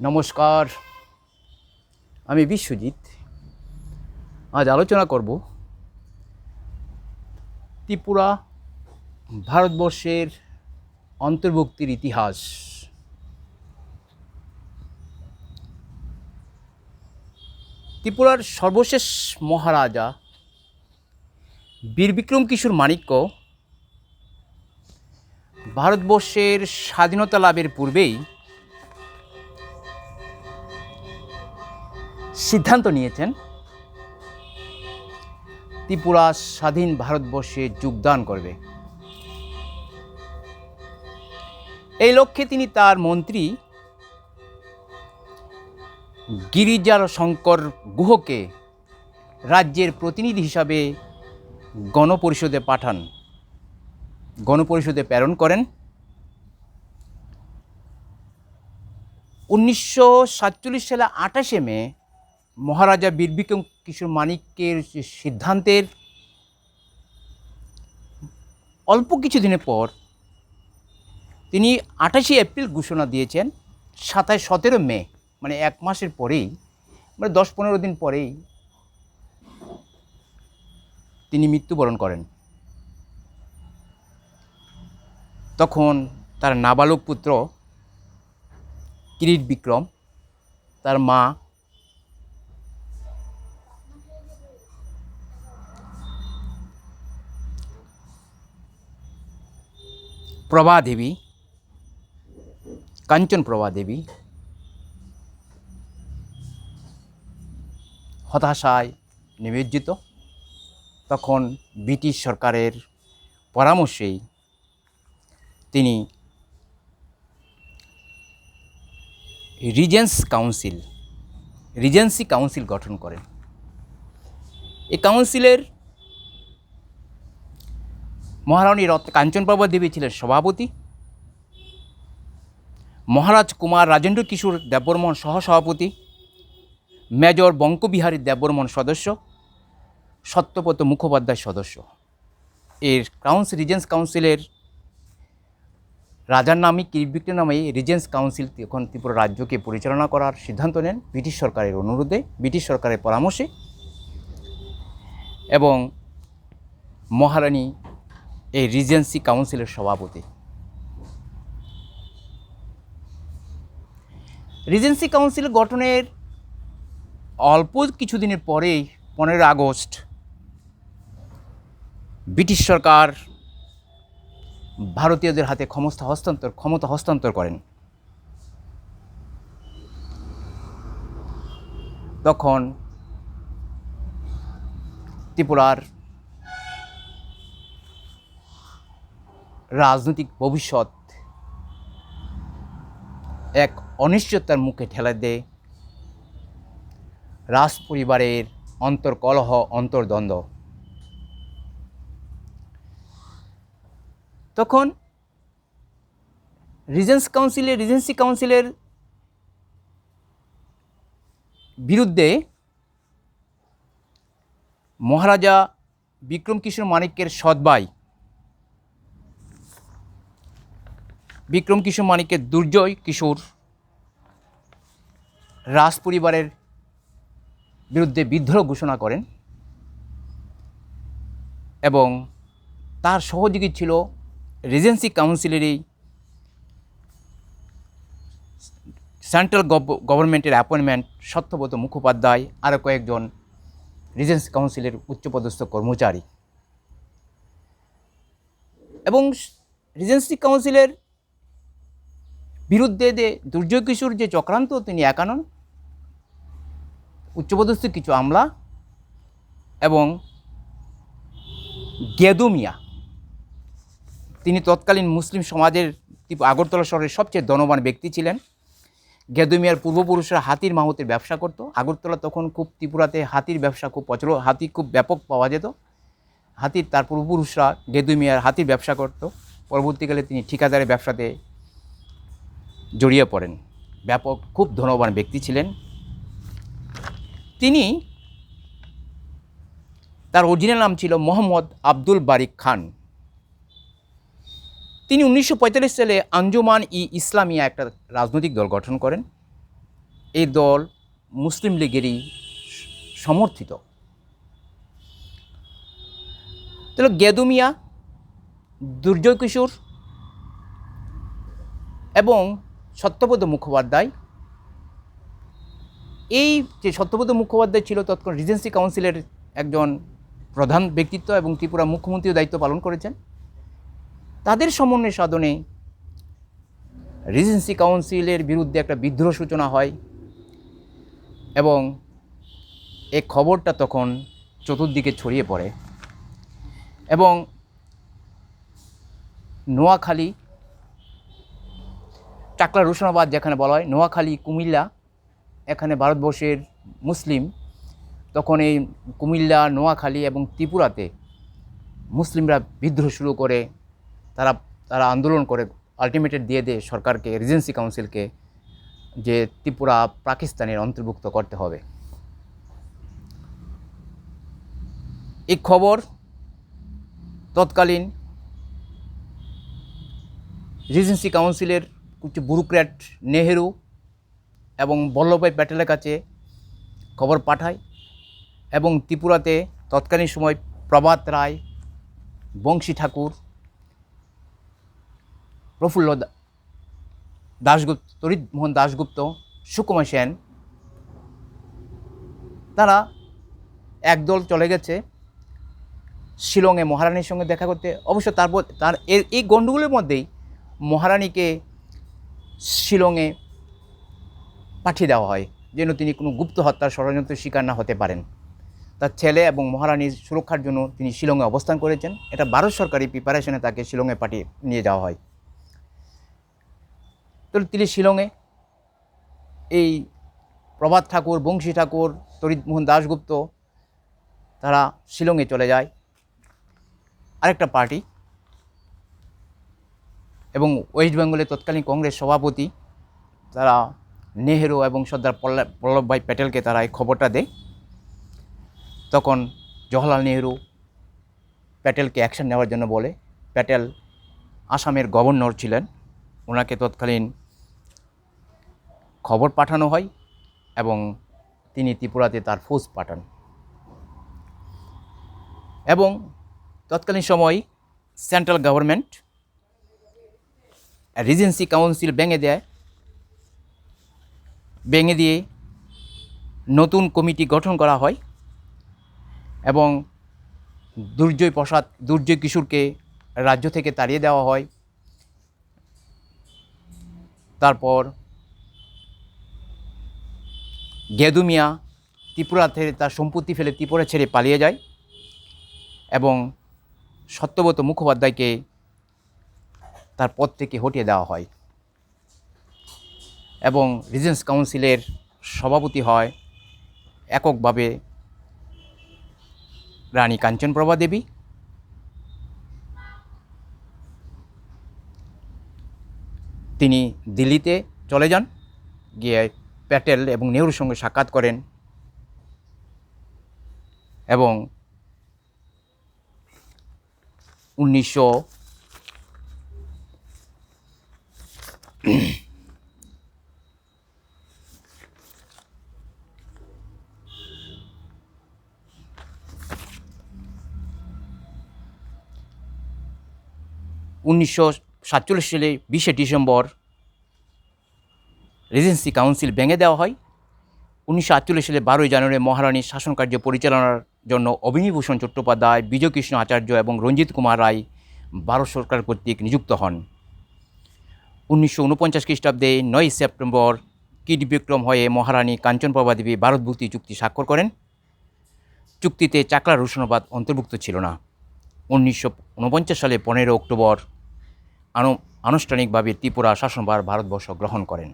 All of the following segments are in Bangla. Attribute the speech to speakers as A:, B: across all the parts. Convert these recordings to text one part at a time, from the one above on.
A: নমস্কার। আমি বিশ্বজিৎ। আজ আলোচনা করব ত্রিপুরা ভারতবর্ষের অন্তর্ভুক্তির ইতিহাস। ত্রিপুরার সর্বশেষ মহারাজা বীর বিক্রম কিশোর মাণিক্য ভারতবর্ষের স্বাধীনতা লাভের পূর্বেই সিদ্ধান্ত নিয়েছেন ত্রিপুরা স্বাধীন ভারতবর্ষে যোগদান করবে। এই লক্ষ্যে তিনি তার মন্ত্রী গিরিজার শঙ্কর গুহকে রাজ্যের প্রতিনিধি হিসাবে গণপরিষদে পাঠান। গণপরিষদে প্রেরণ করেন। উনিশশো সাতচল্লিশ সালে আঠাশে মে মহারাজা বীরবিক্রম কিশোর মানিক্যের সিদ্ধান্তের অল্প কিছুদিনের পর তিনি আঠাশে এপ্রিল ঘোষণা দিয়েছেন, সাতাশ সতেরো মে মানে এক মাসের পরেই মানে দশ পনেরো দিন পরেই তিনি মৃত্যুবরণ করেন। তখন তার নাবালক পুত্র কিরিট বিক্রম, তার মা প্রভা দেবী কাঞ্চন প্রভা দেবী হতাশায় নিমজ্জিত তখন ব্রিটিশ সরকারের পরামর্শেই তিনি রিজেন্স কাউন্সিল, রিজেন্সি কাউন্সিল গঠন করেন। এই কাউন্সিলের মহারানী রত্ন কাঞ্চনপ্রভা দেবী ছিলেন সভাপতি। মহারাজ কুমার রাজেন্দ্র কিশোর দেববর্মন সহসভাপতি। মেজর বঙ্কবিহারী দেববর্মন সদস্য। সত্যপত মুখোপাধ্যায় সদস্য। এর কাউন্সিল রিজেন্স কাউন্সিলের রাজার নামে কিরবিক্রম নামে রিজেন্স কাউন্সিল তখন ত্রিপুরা রাজ্যকে পরিচালনা করার সিদ্ধান্ত নেন ব্রিটিশ সরকারের অনুরোধে, ব্রিটিশ সরকারের পরামর্শে। এবং মহারানী এই রিজেন্সি কাউন্সিলের সভাপতি। রিজেন্সি কাউন্সিল গঠনের অল্প কিছুদিনের পরেই পনেরো আগস্ট ব্রিটিশ সরকার ভারতীয়দের হাতে ক্ষমতা হস্তান্তর ক্ষমতা হস্তান্তর করেন। তখন ত্রিপুরার রাজনৈতিক ভবিষ্যৎ এক অনিশ্চয়তার মুখে ঠেলে দেয়। রাজ পরিবারের অন্তর্কলহ, অন্তর্দ্বন্দ্ব। তখন রিজেন্স কাউন্সিলের রিজেন্সি কাউন্সিলের বিরুদ্ধে মহারাজা বিক্রম কিশোর মানিক্যের সৎবাই বিক্রম কিশোর মানিকের দুর্জয় কিশোর রাজ পরিবারের বিরুদ্ধে বিদ্রোহ ঘোষণা করেন এবং তার সহযোগী ছিল রিজেন্সি কাউন্সিলেরই সেন্ট্রাল গভর্নমেন্টের অ্যাপয়েন্টমেন্ট সত্যব্রত মুখোপাধ্যায় আরও কয়েকজন রিজেন্সি কাউন্সিলের উচ্চপদস্থ কর্মচারী। এবং রিজেন্সি কাউন্সিলের বিরুদ্ধে যে দুর্জয় কিশোর যে চক্রান্ত, তিনি একানন উচ্চপদস্থ কিছু আমলা এবং গেদু মিয়া। তিনি তৎকালীন মুসলিম সমাজের আগরতলা শহরের সবচেয়ে ধনবান ব্যক্তি ছিলেন। গেদু মিয়ার পূর্বপুরুষরা হাতির মাহুতের ব্যবসা করত। আগরতলা তখন খুব ত্রিপুরাতে হাতির ব্যবসা খুব প্রচল, হাতি খুব ব্যাপক পাওয়া যেত। হাতির, তার পূর্বপুরুষরা গেদু মিয়ার হাতির ব্যবসা করত। পরবর্তীকালে তিনি ঠিকাদারের ব্যবসাতে জড়িয়ে পড়েন। ব্যাপক, খুব ধনবান ব্যক্তি ছিলেন। তিনি তার অরিজিনাল নাম ছিল মোহাম্মদ আব্দুল বারিক খান। তিনি উনিশশো পঁয়তাল্লিশ সালে আঞ্জুমান ই ইসলামিয়া একটা রাজনৈতিক দল গঠন করেন। এই দল মুসলিম লীগেরই সমর্থিত। তাহলে গেদু মিয়া দুর্জয় কিশোর এবং সত্যবোধ মুখোপাধ্যায়। এই যে সত্যব্রত মুখোপাধ্যায় ছিল তৎকালীন রিজেন্সি কাউন্সিলের একজন প্রধান ব্যক্তিত্ব এবং ত্রিপুরা মুখ্যমন্ত্রীর দায়িত্ব পালন করেছেন। তাদের সমন্বয় সাধনে রিজেন্সি কাউন্সিলের বিরুদ্ধে একটা বিদ্রোহ সূচনা হয় এবং এই খবরটা তখন চতুর্দিকে ছড়িয়ে পড়ে এবং নোয়াখালী টাকলা রোশনাবাদ যেখানে বলা হয়, নোয়াখালী, কুমিল্লা, এখানে ভারতবর্ষের মুসলিম। তখন এই কুমিল্লা, নোয়াখালী এবং ত্রিপুরাতে মুসলিমরা বিদ্রোহ শুরু করে, তারা তারা আন্দোলন করে আলটিমেটেড দিয়ে দেয় সরকারকে রিজেন্সি কাউন্সিলকে যে ত্রিপুরা পাকিস্তানের অন্তর্ভুক্ত করতে হবে। এই খবর তৎকালীন রিজেন্সি কাউন্সিলের কিছু ব্যুরোক্র্যাট নেহেরু এবং বল্লভভাই প্যাটেলের কাছে খবর পাঠায় এবং ত্রিপুরাতে তৎকালীন সময় প্রভাত রায়, বংশী ঠাকুর, প্রফুল্ল দাশগুপ্ত, তরিত মোহন দাশগুপ্ত, সুকুমার সেন, তারা একদল চলে গেছে শিলংয়ে মহারানীর সঙ্গে দেখা করতে। অবশ্য তারপর তার এই গণ্ডগোলের মধ্যেই মহারানীকে শিলংয়ে পাঠিয়ে দেওয়া হয়, যেন তিনি কোনো গুপ্ত হত্যার ষড়যন্ত্রের শিকার না হতে পারেন। তার ছেলে এবং মহারানীর সুরক্ষার জন্য তিনি শিলংয়ে অবস্থান করেছেন। এটা ভারত সরকারি প্রিপারেশনে তাকে শিলংয়ে পাঠিয়ে নিয়ে যাওয়া হয়। তো তিনি শিলংয়ে এই প্রভাত ঠাকুর, বংশী ঠাকুর তরিতমোহন দাশগুপ্ত, তারা শিলংয়ে চলে যায়। আরেকটা পার্টি এবং ওয়েস্ট বেঙ্গলের তৎকালীন কংগ্রেস সভাপতি তারা নেহেরু এবং সর্দার পল্লা- বল্লভভাই প্যাটেলকে তারা এই খবরটা দেয়, তখন জওহরলাল নেহেরু প্যাটেলকে অ্যাকশন নেওয়ার জন্য বলে। প্যাটেল আসামের গভর্নর ছিলেন, ওনাকে তৎকালীন খবর পাঠানো হয় এবং তিনি ত্রিপুরাতে তার ফৌজ পাঠান। এবং তৎকালীন সময় সেন্ট্রাল গভর্নমেন্ট রিজেন্সি কাউন্সিল ভেঙে দেয়, ভেঙে দিয়ে নতুন কমিটি গঠন করা হয় এবং দুর্জয় প্রসাদ, দুর্জয় কিশোরকে রাজ্য থেকে তাড়িয়ে দেওয়া হয়। তারপর গেদু মিয়া ত্রিপুরা থেকে তার সম্পত্তি ফেলে ত্রিপুরা ছেড়ে পালিয়ে যায় এবং সত্যব্রত মুখোপাধ্যায়কে তার পদ থেকে হটিয়ে দেওয়া হয়। এবং রিজেন্স কাউন্সিলের সভাপতি হয় এককভাবে রানী কাঞ্চনপ্রভা দেবী। তিনি দিল্লিতে চলে যান, গিয়ে প্যাটেল এবং নেহরুর সঙ্গে সাক্ষাৎ করেন এবং উনিশশো উনিশশো সাতচল্লিশ সালে বিশে ডিসেম্বর রেজেন্সি কাউন্সিল ভেঙে দেওয়া হয়। উনিশশো আটচল্লিশ সালে বারোই জানুয়ারি মহারানীর শাসনকার্য পরিচালনার জন্য অবিনীভূষণ চট্টোপাধ্যায়, বিজয়কৃষ্ণ আচার্য এবং রঞ্জিত কুমার রায় ভারত সরকার কর্তৃক নিযুক্ত হন। উনিশশো উনপঞ্চাশ খ্রিস্টাব্দে নয় সেপ্টেম্বর কিট বিক্রম হয়ে মহারানী কাঞ্চনপ্রভা দেবী ভারতভুক্তি চুক্তি স্বাক্ষর করেন। চুক্তিতে চাকলা রোশনাবাদ অন্তর্ভুক্ত ছিল না। উনিশশো উনপঞ্চাশ সালে পনেরো অক্টোবর আনু- আনুষ্ঠানিকভাবে ত্রিপুরা শাসনভার ভারতবর্ষ গ্রহণ করেন।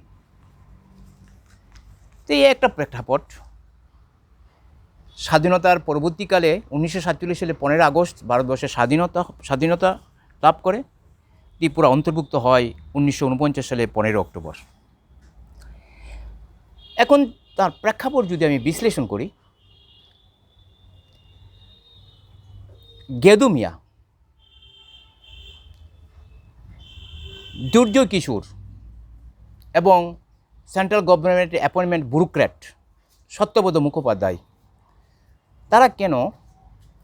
A: তো এই একটা প্রেক্ষাপট। স্বাধীনতার পরবর্তীকালে উনিশশো সাতচল্লিশ সালে পনেরো আগস্ট ভারতবর্ষের স্বাধীনতা স্বাধীনতা লাভ করে। ত্রিপুরা অন্তর্ভুক্ত হয় উনিশশো উনপঞ্চাশ সালে পনেরো অক্টোবর। এখন তার প্রেক্ষাপট যদি আমি বিশ্লেষণ করি, গেদু মিয়া দুর্জয় কিশোর এবং সেন্ট্রাল গভর্নমেন্টের অ্যাপয়েন্টমেন্ট ব্যুরোক্র্যাট সত্যবোধ মুখোপাধ্যায়, তারা কেন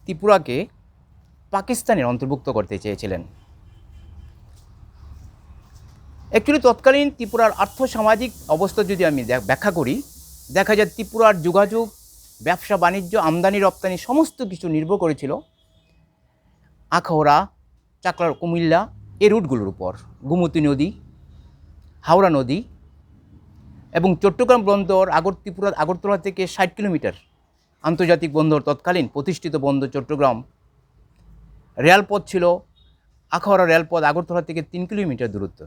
A: ত্রিপুরাকে পাকিস্তানের অন্তর্ভুক্ত করতে চেয়েছিলেন? অ্যাকচুয়ালি তৎকালীন ত্রিপুরার আর্থসামাজিক অবস্থা যদি আমি ব্যাখ্যা করি, দেখা যায় ত্রিপুরার যোগাযোগ, ব্যবসা, বাণিজ্য, আমদানি, রপ্তানি সমস্ত কিছু নির্ভর করেছিল আখাউড়া, চাকলার কুমিল্লা এ রুটগুলোর উপর। গুমতি নদী, হাওড়া নদী এবং চট্টগ্রাম বন্দর আগর ত্রিপুরা, আগরতলা থেকে ষাট কিলোমিটার আন্তর্জাতিক বন্দর তৎকালীন প্রতিষ্ঠিত বন্দর চট্টগ্রাম। রেলপথ ছিল আখাউড়া রেলপথ আগরতলা থেকে তিন কিলোমিটার দূরত্ব।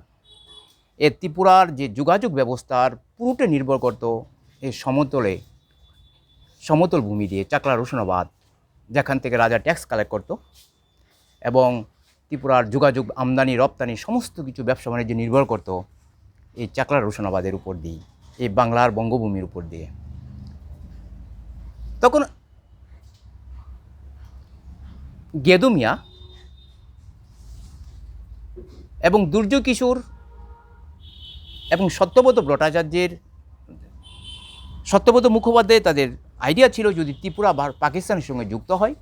A: এ ত্রিপুরার যে যোগাযোগ ব্যবস্থার পুরোটা নির্ভর করত এই সমতলে, সমতল ভূমি দিয়ে চাকলা রোশনাবাদ, যেখান থেকে রাজা ট্যাক্স কালেক্ট করত এবং ত্রিপুরার যোগাযোগ আমদানি, রপ্তানি সমস্ত কিছু ব্যবসা বাণিজ্য নির্ভর করত এই চাকলা রোশনাবাদের উপর দিয়ে, এই বাংলার বঙ্গভূমির উপর দিয়ে। তখন গেদুমিয়া এবং দুর্য কিশোর এবং সত্যব্রত ভট্টাচার্যের সত্যব্রত মুখোপাধ্যায় তাদের আইডিয়া ছিল যদি ত্রিপুরা পাকিস্তানের সঙ্গে যুক্ত হয়,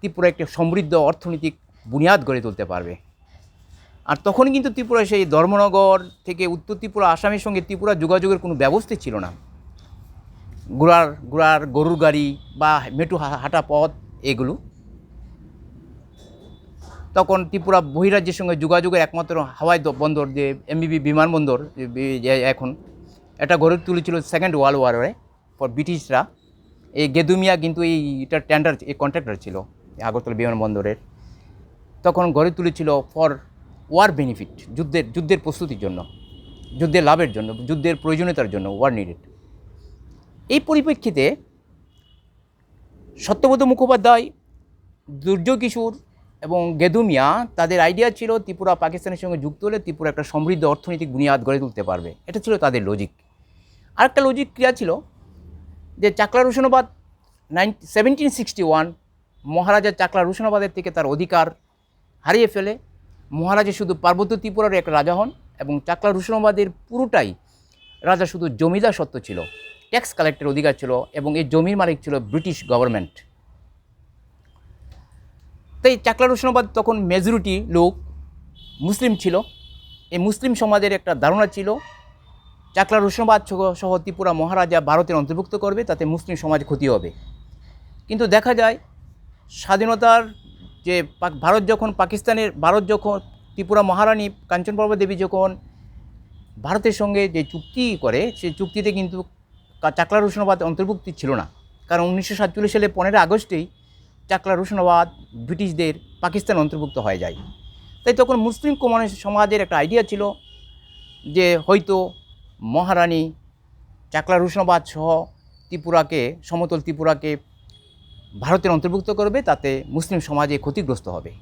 A: ত্রিপুরা একটি সমৃদ্ধ অর্থনৈতিক বুনিয়াদ গড়ে তুলতে পারবে। আর তখন কিন্তু ত্রিপুরা সেই ধর্মনগর থেকে উত্তর ত্রিপুরা, আসামের সঙ্গে ত্রিপুরা যোগাযোগের কোনো ব্যবস্থা ছিল না। ঘোড়ার ঘোড়ার গরুর গাড়ি বা মেটু হাঁটা পথ এগুলো তখন ত্রিপুরা বহিরাজ্যের সঙ্গে যোগাযোগের একমাত্র হাওয়াই বন্দর, যে এমবিবি বিমানবন্দর এখন, এটা গড়ে তুলেছিল সেকেন্ড ওয়ার্ল্ড ওয়ারে ফর ব্রিটিশরা এই গেদুমিয়া কিন্তু এই এটা টেন্ডার এই কন্ট্রাক্টর ছিল আগরতলা বিমানবন্দরের তখন গড়ে তুলেছিল ফর ওয়ার বেনিফিট যুদ্ধের যুদ্ধের প্রস্তুতির জন্য, যুদ্ধের লাভের জন্য, যুদ্ধের প্রয়োজনীয়তার জন্য ওয়ার নিডেড এই পরিপ্রেক্ষিতে সত্যবোধ মুখোপাধ্যায়, দুর্যোগ কিশোর এবং গেদুমিয়া তাদের আইডিয়া ছিল ত্রিপুরা পাকিস্তানের সঙ্গে যুক্ত হলে ত্রিপুরা একটা সমৃদ্ধ অর্থনৈতিক বুনিয়াদ গড়ে তুলতে পারবে। এটা ছিল তাদের লজিক আরেকটা লজিক ক্রিয়া ছিল যে Chakla Rushnabad nine seventeen sixty one মহারাজা চাকলা রুশনাবাদের থেকে তার অধিকার হারিয়ে ফেলে। মহারাজা শুধু পার্বত্য ত্রিপুরার এক রাজা হন এবং চাকলা রুশনাবাদের পুরোটাই রাজা শুধু জমিদার সত্ত্ব ছিল। ট্যাক্স কালেক্টের অধিকার ছিল এবং এই জমির মালিক ছিল ব্রিটিশ গভর্নমেন্ট তাই চাকলা রুশনাবাদ তখন মেজরিটি লোক, মুসলিম ছিল। এই মুসলিম সমাজের একটা ধারণা ছিল চাকলা রুশনাবাদ সহ- ত্রিপুরা মহারাজা ভারতের অন্তর্ভুক্ত করবে, তাতে মুসলিম সমাজ ক্ষতি হবে। কিন্তু দেখা যায়, স্বাধীনতার যে ভারত যখন, পাকিস্তানের ভারত যখন, ত্রিপুরা মহারানী কাঞ্চনপ্রভা দেবী যখন ভারতের সঙ্গে যে চুক্তি করে, সেই চুক্তিতে কিন্তু চাকলা রুশনাবাদ অন্তর্ভুক্তি ছিল না। কারণ উনিশশো সাতচল্লিশ সালে পনেরো আগস্টেই চাকলা রুশনাবাদ, ব্রিটিশদের পাকিস্তান অন্তর্ভুক্ত হয়ে যায়। তাই তখন মুসলিম কমিউনিস্ট সমাজের একটা আইডিয়া ছিল যে হয়তো মহারানী চাকলা রুশনাবাদ সহ ত্রিপুরাকে, সমতল ত্রিপুরাকে ভারতের অন্তর্ভুক্ত করবে, তাতে মুসলিম সমাজে ক্ষতিগ্রস্ত হবে।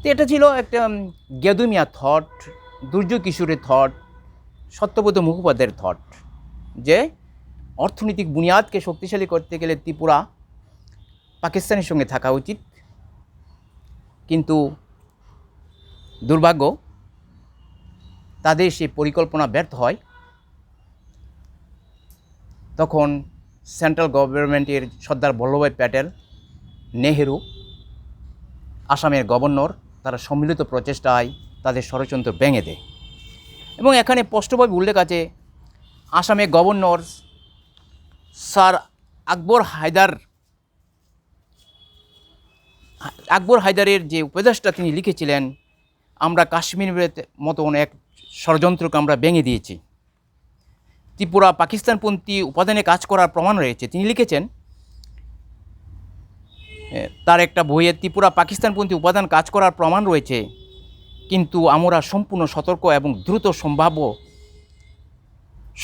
A: তো এটা ছিল একটা গেদুমিয়া থট দুর্য কিশোরের থট সত্যব্রত মুখোপাধ্যায়ের থট যে অর্থনৈতিক বুনিয়াদকে শক্তিশালী করতে গেলে ত্রিপুরা পাকিস্তানের সঙ্গে থাকা উচিত। কিন্তু দুর্ভাগ্য, তাদের সেই পরিকল্পনা ব্যর্থ হয়। তখন সেন্ট্রাল গভর্নমেন্টের সর্দার বল্লভভাই প্যাটেল, নেহেরু, আসামের গভর্নর, তারা সম্মিলিত প্রচেষ্টায় তাদের ষড়যন্ত্র ভেঙে দেয়। এবং এখানে স্পষ্টভাবে উল্লেখ আছে, আসামের গভর্নর স্যার আকবর হায়দার আকবর হায়দারের যে উপদেশটা তিনি লিখেছিলেন, আমরা কাশ্মীরের মতন এক ষড়যন্ত্রকে আমরা ভেঙে দিয়েছি। ত্রিপুরা পাকিস্তানপন্থী উপাদানে কাজ করার প্রমাণ রয়েছে। তিনি লিখেছেন তার একটা বইয়ে ত্রিপুরা পাকিস্তানপন্থী উপাদান কাজ করার প্রমাণ রয়েছে, কিন্তু আমরা সম্পূর্ণ সতর্ক এবং দ্রুত সম্ভাব্য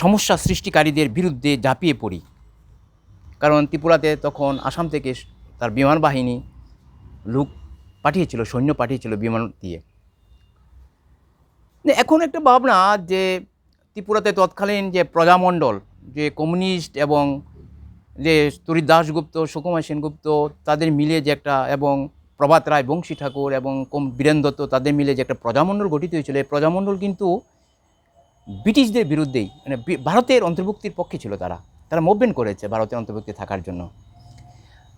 A: সমস্যা সৃষ্টিকারীদের বিরুদ্ধে ঝাঁপিয়ে পড়ি। কারণ ত্রিপুরাতে তখন আসাম থেকে তার বিমান বাহিনী লোক পাঠিয়েছিল, সৈন্য পাঠিয়েছিল বিমান দিয়ে। এখন একটা ভাবনা যে ত্রিপুরাতে তৎকালীন যে প্রজামণ্ডল, যে কমিউনিস্ট এবং যে তরি দাশগুপ্ত, সুকুমার সেনগুপ্ত, তাদের মিলে যে একটা, এবং প্রভাত রায় বংশী ঠাকুর এবং কম বীরেন দত্ত, তাদের মিলে যে একটা প্রজামণ্ডল গঠিত হয়েছিল। এই প্রজামণ্ডল কিন্তু ব্রিটিশদের বিরুদ্ধেই মানে ভারতের অন্তর্ভুক্তির পক্ষে ছিল তারা। তারা মুভমেন্ট করেছে ভারতের অন্তর্ভুক্তি থাকার জন্য।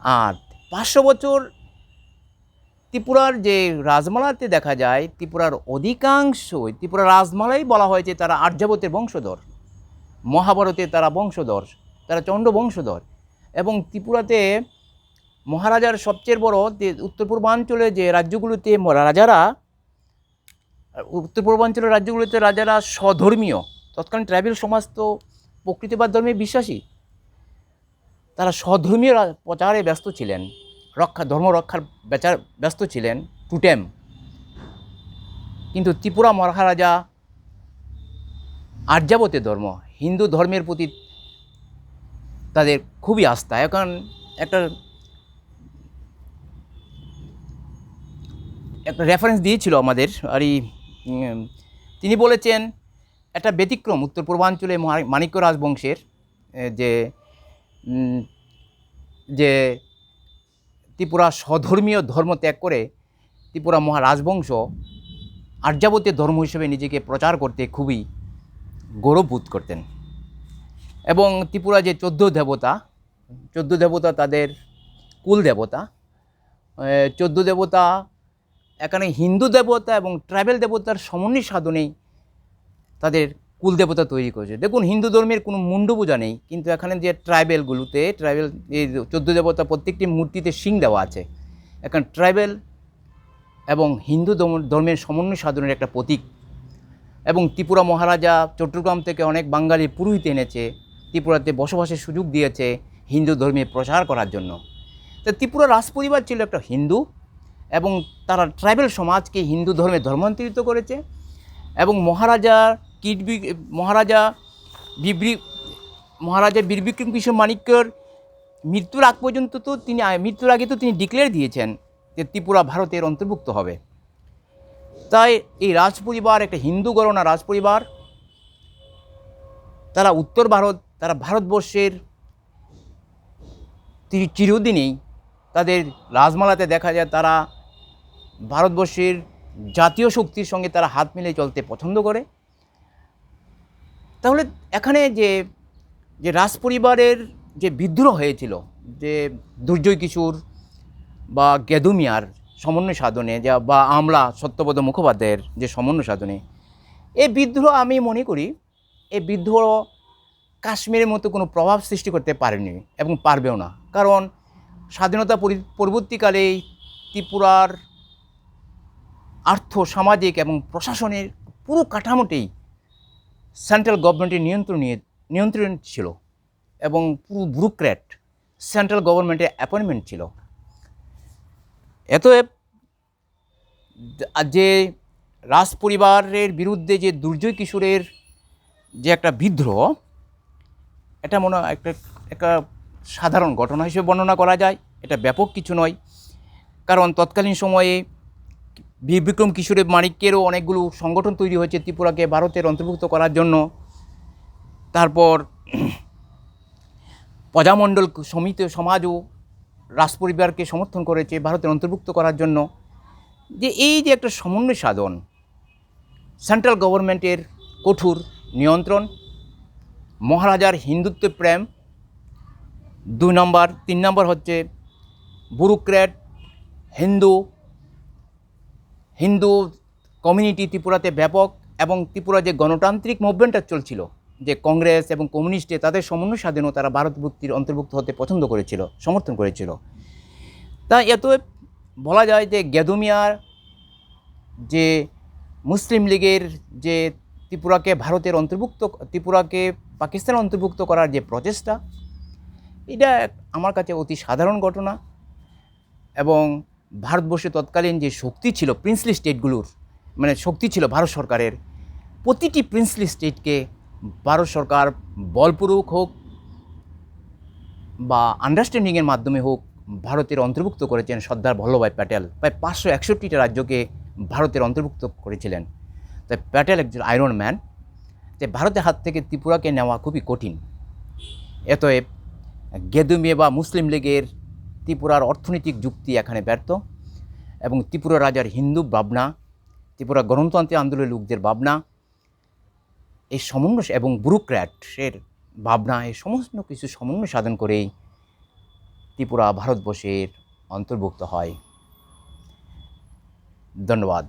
A: আর পাঁচশো বছর ত্রিপুরার যে রাজমালাতে দেখা যায়, ত্রিপুরার অধিকাংশই, ত্রিপুরা রাজমালাই বলা হয়েছে তারা আর্যাবতের বংশধর। মহাভারতে তারা বংশধর, তারা চণ্ড বংশধর। এবং ত্রিপুরাতে মহারাজার সবচেয়ে বড় যে উত্তর পূর্বাঞ্চলে যে রাজ্যগুলোতে রাজারা উত্তর পূর্বাঞ্চলের রাজ্যগুলোতে রাজারা স্বধর্মীয়, তৎকালীন ট্রাইবেল সমাজ তো প্রকৃতিবাদ ধর্মে বিশ্বাসী। তারা স্বধর্মীয় প্রচারে ব্যস্ত ছিলেন। রক্ষা, ধর্ম রক্ষার বেচার ব্যস্ত ছিলেন টুটেম। কিন্তু ত্রিপুরা মহারাজা আর্যাবতের ধর্ম, হিন্দু ধর্মের প্রতি তাদের খুবই আস্থা। এখন একটা একটা রেফারেন্স দিয়েছিল আমাদের আর তিনি বলেছেন, একটা ব্যতিক্রম উত্তর পূর্বাঞ্চলে মাণিক্য রাজবংশের যে যে ত্রিপুরা স্বধর্মীয় ধর্ম ত্যাগ করে ত্রিপুরা মহা রাজবংশ আর্যাবতীয় ধর্ম হিসেবে নিজেকে প্রচার করতে খুবই গৌরববোধ করতেন। এবং ত্রিপুরা যে চোদ্দ দেবতা চোদ্দ দেবতা তাদের কুল দেবতা চোদ্দ দেবতা এখানে হিন্দু দেবতা এবং ট্রাইবেল দেবতার সমন্বয় সাধনেই তাদের কুল দেবতা তৈরি করেছে। দেখুন, হিন্দু ধর্মের কোনো মুন্ডু পূজা নেই, কিন্তু এখানে যে ট্রাইবেলগুলোতে ট্রাইবেল এই চোদ্দ দেবতা প্রত্যেকটি মূর্তিতে শিং দেওয়া আছে। এখন ট্রাইবেল এবং হিন্দু ধর্ম- ধর্মের সমন্বয় সাধনের একটা প্রতীক। এবং ত্রিপুরা মহারাজা চট্টগ্রাম থেকে অনেক বাঙালি পুরোহিত এনেছে, ত্রিপুরাতে বসবাসের সুযোগ দিয়েছে হিন্দু ধর্মের প্রচার করার জন্য। তো ত্রিপুরা রাজপরিবার ছিল একটা হিন্দু, এবং তারা ট্রাইবেল সমাজকে হিন্দু ধর্মে ধর্মান্তরিত করেছে, এবং মহারাজা কিট মহারাজা বিব্রি মহারাজা বীরবিক্রম কিশোর মাণিক্যর মৃত্যুর আগ পর্যন্ত তো তিনি, মৃত্যুর আগে তো তিনি ডিক্লেয়ার দিয়েছেন যে ত্রিপুরা ভারতের অন্তর্ভুক্ত হবে। তাই এই রাজপরিবার, একটা হিন্দু গণনা রাজপরিবার, তারা উত্তর ভারত, তারা ভারতবর্ষের চির- চিরদিনই তাদের রাজমালাতে দেখা যায় তারা ভারতবর্ষের জাতীয় শক্তির সঙ্গে তারা হাত মিলিয়ে চলতে পছন্দ করে। তাহলে এখানে যে যে রাজপরিবারের যে বিদ্রোহ হয়েছিল, যে দুর্জয় কিশোর বা গেদুমিয়ার সমন্বয় সাধনে যা বা আমলা সত্যবোধ মুখোপাধ্যায়ের যে সমন্বয় সাধনে এই বিদ্রোহ আমি মনে করি এই বিদ্রোহ কাশ্মীরের মতো কোনো প্রভাব সৃষ্টি করতে পারেনি এবং পারবেও না। কারণ স্বাধীনতা পরি- পরবর্তীকালে ত্রিপুরার আর্থ, সামাজিক এবং প্রশাসনের পুরো কাঠামোতেই সেন্ট্রাল গভর্নমেন্টের নিয়ন্ত্রণ নিয়ে নিয়ন্ত্রণ ছিল এবং পুরো ব্যুরোক্র্যাট সেন্ট্রাল গভর্নমেন্টের অ্যাপয়েন্টমেন্ট ছিল। এতএব যে রাজ পরিবারের বিরুদ্ধে যে দুর্জয় কিশোরের যে একটা বিদ্রোহ, এটা মনে হয় একটা একটা সাধারণ ঘটনা হিসেবে বর্ণনা করা যায়। এটা ব্যাপক কিছু নয়। কারণ তৎকালীন সময়ে বিক্রম কিশোরের মাণিক্যেরও অনেকগুলো সংগঠন তৈরি হয়েছে ত্রিপুরাকে ভারতের অন্তর্ভুক্ত করার জন্য। তারপর প্রজামণ্ডল সমিতি সমাজও রাজপরিবারকে সমর্থন করেছে ভারতের অন্তর্ভুক্ত করার জন্য। যে এই যে একটা সমন্বয় সাধন সেন্ট্রাল গভর্নমেন্টের কঠোর নিয়ন্ত্রণ, মহারাজার হিন্দুত্ব প্রেম, দুই নম্বর, তিন নম্বর হচ্ছে ব্যুরোক্র্যাট হিন্দু হিন্দু কমিউনিটি ত্রিপুরাতে ব্যাপক এবং ত্রিপুরা যে গণতান্ত্রিক মুভমেন্টটা চলছিল, যে কংগ্রেস এবং কমিউনিস্টে তাদের সমন্বয় স্বাধীনও তারা ভারতভুক্তির অন্তর্ভুক্ত হতে পছন্দ করেছিল, সমর্থন করেছিল। তা এত বলা যায় যে গেদুমিয়ার যে মুসলিম লীগের যে ত্রিপুরাকে ভারতের অন্তর্ভুক্ত, ত্রিপুরাকে পাকিস্তানের অন্তর্ভুক্ত করার যে প্রচেষ্টা, এটা আমার কাছে অতি সাধারণ ঘটনা এবং ভারতবর্ষে তৎকালীন যে শক্তি ছিল প্রিন্সলি স্টেটগুলোর মানে শক্তি ছিল ভারত সরকারের, প্রতিটি প্রিন্সলি স্টেটকে ভারত সরকার বলপূর্বক হোক বা আন্ডারস্ট্যান্ডিংয়ের মাধ্যমে হোক ভারতের অন্তর্ভুক্ত করেছেন সর্দার বল্লভভাই প্যাটেল। প্রায় পাঁচশো একষট্টিটা রাজ্যকে ভারতের অন্তর্ভুক্ত করেছিলেন। তাই প্যাটেল একজন আয়রন ম্যান তাই ভারতের হাত থেকে ত্রিপুরাকে নেওয়া খুবই কঠিন। এতএব গেদুমিয়ে বা মুসলিম লীগের ত্রিপুরার অর্থনৈতিক যুক্তি এখানে ব্যর্থ এবং ত্রিপুরা রাজার হিন্দু ভাবনা, ত্রিপুরা গণতান্ত্রিক আন্দোলনের লোকদের ভাবনা, এই সমন্বয় এবং ব্যুরোক্র্যাটের ভাবনা, এই সমস্ত কিছু সমন্বয় সাধন করেই ত্রিপুরা ভারতবর্ষের অন্তর্ভুক্ত হয়। ধন্যবাদ।